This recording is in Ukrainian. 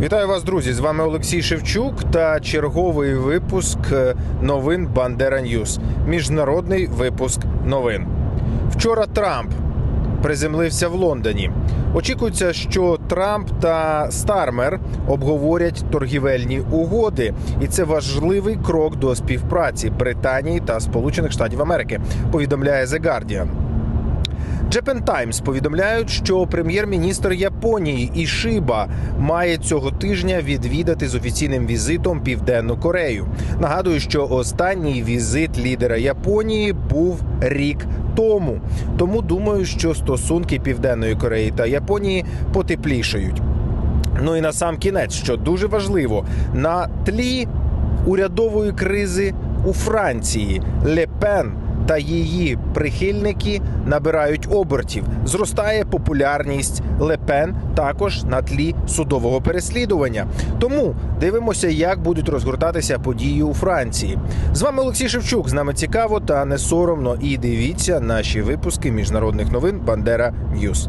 Вітаю вас, друзі! З вами Олексій Шевчук та черговий випуск е, новин Бандера Ньюс. Міжнародний випуск новин. Вчора Трамп приземлився в Лондоні. Очікується, що Трамп та Стармер обговорять торгівельні угоди, і це важливий крок до співпраці Британії та Сполучених Штатів Америки. Повідомляє The Guardian. Japan Times повідомляють, що прем'єр-міністр Японії Ішиба має цього тижня відвідати з офіційним візитом Південну Корею. Нагадую, що останній візит лідера Японії був рік тому. Тому думаю, що стосунки Південної Кореї та Японії потеплішають. Ну і на сам кінець, що дуже важливо, на тлі урядової кризи у Франції Ле Пен та її прихильники набирають обертів. Зростає популярність Лепен також на тлі судового переслідування. Тому дивимося, як будуть розгортатися події у Франції. З вами Олексій Шевчук. З нами цікаво та не соромно. І дивіться наші випуски міжнародних новин Бандера Ньюс.